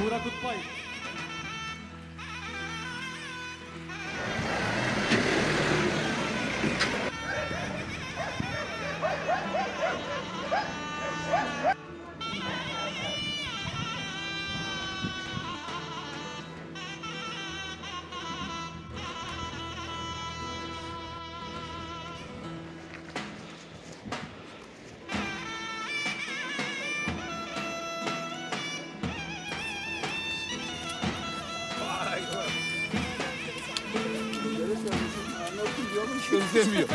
Buğra Kutbay. Benzemiyor.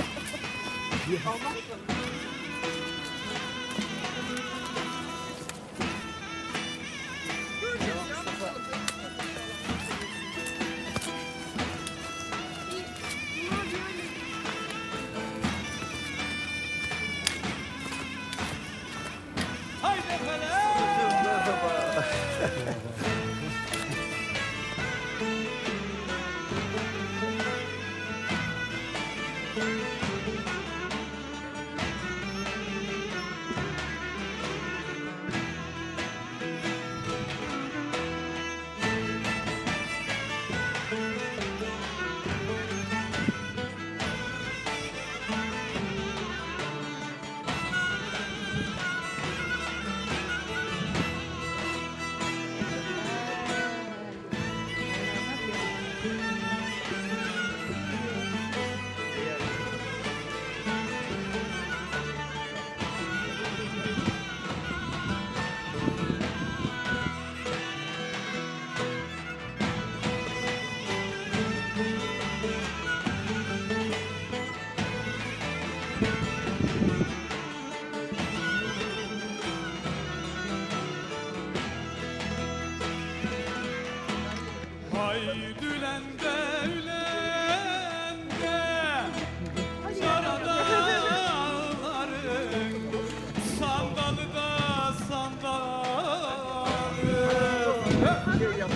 Haydülende